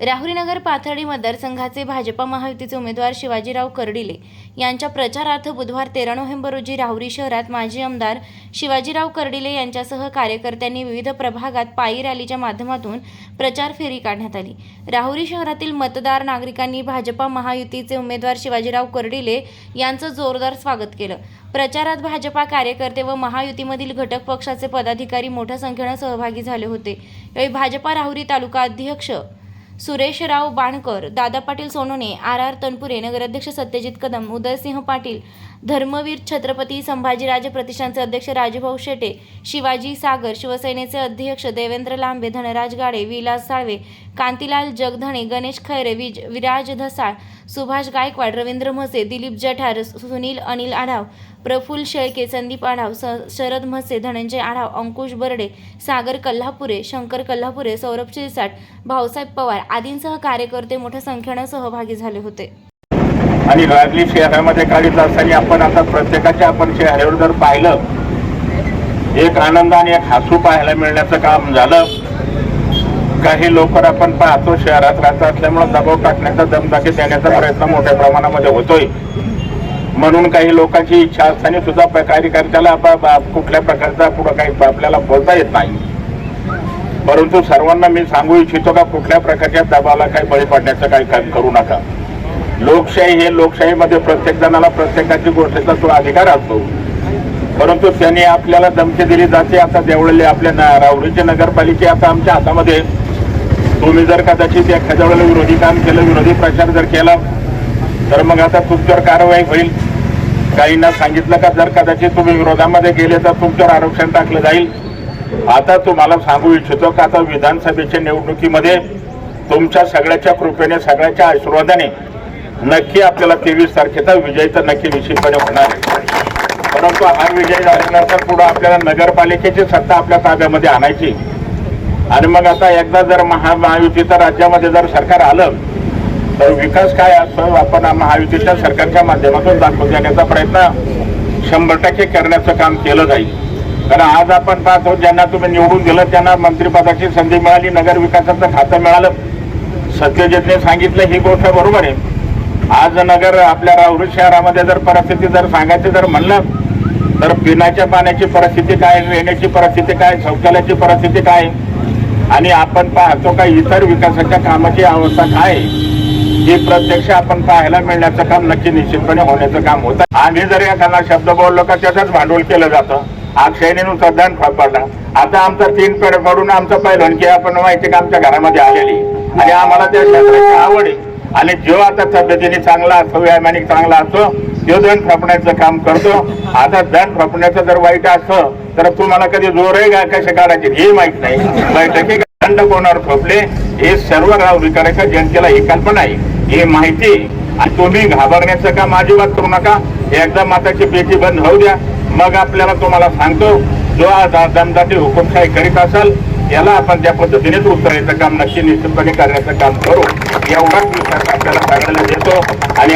राहुरीनगर पाथर्डी मतदारसंघाचे भाजपा महायुतीचे उमेदवार शिवाजीराव कर्डिले यांच्या प्रचारार्थ बुधवार तेरा नोव्हेंबर रोजी राहुरी शहरात माजी आमदार शिवाजीराव कर्डिले यांच्यासह कार्यकर्त्यांनी विविध प्रभागात पायी रॅलीच्या माध्यमातून प्रचार फेरी काढण्यात आली. राहुरी शहरातील मतदार नागरिकांनी भाजपा महायुतीचे उमेदवार शिवाजीराव कर्डिले यांचं जोरदार स्वागत केलं. प्रचारात भाजपा कार्यकर्ते व महायुतीमधील घटक पक्षाचे पदाधिकारी मोठ्या संख्येनं सहभागी झाले होते. यावेळी भाजपा राहुरी तालुका अध्यक्ष सुरेशराव बाणकर दादा पाटील सोनोने आर आर तनपुरे नगराध्यक्ष सत्यजित कदम उदयसिंह पाटील धर्मवीर छत्रपती संभाजीराजे प्रतिष्ठानचे अध्यक्ष राजूभाऊ शेटे शिवाजी सागर शिवसेनेचे अध्यक्ष देवेंद्र लांबे धनराज गाडे विलास साळवे कांतीलाल जगधणे गणेश खैरे विज विराज धसाळ सुभाष गायकवाड रवींद्र म्हसे दिलीप जठार सुनील अनिल आढाव प्रफुल्ल शेळके संदीप आढाव शरद म्हसे धनंजय आढाव अंकुश बर्डे सागर कल्हापुरे शंकर कल्हापुरे सौरभ शिरसाट भाऊसाहेब पवार आदींसह कार्यकर्ते मोठ्या संख्येनं सहभागी झाले होते. आणि राजली शहरामध्ये काढित असताना आपण आता प्रत्येकाच्या आपण शहरावर जर पाहिलं एक आनंद आणि एक हसू पाहायला मिळण्याचं काम झालं. काही लोकर आपण पाहतो शहरात राहत असल्यामुळे दबाव टाकण्याचा दमदाखी देण्याचा प्रयत्न मोठ्या प्रमाणामध्ये होतोय. म्हणून काही लोकांची इच्छा असताना सुद्धा कार्यकर्त्याला कुठल्या प्रकारचा पुढं काही आपल्याला बोलता येत नाही. परंतु सर्वांना मी सांगू इच्छितो का कुठल्या प्रकारच्या दबावाला काही बळी पडण्याचं काही काम करू नका. लोकशाही हे लोकशाहीमध्ये प्रत्येक जणाला प्रत्येकाची गोष्टीचा तो अधिकार असतो. परंतु त्यांनी आपल्याला धमकी दिली जाते. आता देवळले आपल्या न- राहुरीचे नगरपालिके आता आमच्या हातामध्ये तुम्ही जर कदाचित एखाद्या वेळेला विरोधी काम केलं विरोधी प्रचार जर केला तर मग आता तुमच्यावर कारवाई होईल. काहींना सांगितलं का जर कदाचित तुम्ही विरोधामध्ये गेले तर तुमच्यावर आरक्षण टाकलं जाईल. आता तुम्हाला सांगू इच्छितो का आता विधानसभेच्या निवडणुकीमध्ये तुमच्या सगळ्याच्या कृपेने सगळ्याच्या आशीर्वादाने नक्की आपल्याला तेवीस तारखेचा विजय तर नक्की निश्चितपणे होणार परंतु हा विजय झाल्यानंतर पुढं आपल्याला नगरपालिकेची सत्ता आपल्या ताब्यामध्ये आणायची आणि मग आता एकदा जर महा महायुतीचं राज्यामध्ये जर सरकार आलं तर विकास काय असतो आपण महायुतीच्या सरकारच्या माध्यमातून दाखवून देण्याचा प्रयत्न शंभर टक्के करण्याचं काम केलं जाईल. कारण आज आपण पाहतो ज्यांना तुम्ही निवडून दिलं त्यांना मंत्रिपदाची संधी मिळाली नगर विकासाचं खातं मिळालं. सत्यजितने सांगितलं ही गोष्ट बरोबर आहे. आज नगर आपल्या राहुरी शहरामध्ये जर परिस्थिती जर सांगायची जर म्हणलं तर पिण्याच्या पाण्याची परिस्थिती काय रेण्याची परिस्थिती काय शौचालयाची परिस्थिती काय आणि आपण पाहतो का इतर विकासाच्या कामाची अवस्था काय? ही प्रत्यक्ष आपण पाहायला मिळण्याचं काम नक्की निश्चितपणे होण्याचं काम होतं. आम्ही जर एखादा शब्द बोललो का त्याचंच भांडवल केलं जातं. अक्षयनेनुसार सध्यान पडला. आता आमचा तीन पेड पडून आमचं पहिलं की आपण माहिती का आमच्या घरामध्ये आलेली. आणि आम्हाला त्या क्षेत्राची आवड आहे. आणि जो आता तब्येतीने चांगला असतो वैमानिक चांगला असतो तो धन फपण्याचं काम करतो. आता धन फपण्याचं जर वाईट असतं तर तुम्हाला कधी जोरही आहे कसे काढायचे हे माहीत नाही. बैठकी दंड कोणावर थोपले हे सर्व नागरिकांच्या जनतेला ही कल्पना आहे ही माहिती आणि तुम्ही घाबरण्याचं काम अजिबात करू नका. एकदा माताची पेटी बंद होऊ द्या. मग आपल्याला तुम्हाला सांगतो जो दमदाटी हुकुमशाही करीत असाल याला आपण त्या पद्धतीनेच उतरायचं काम नक्की निश्चितपणे करण्याचं काम करू. एवढाच विश्वास आपल्याला सगळ्याला देतो. आणि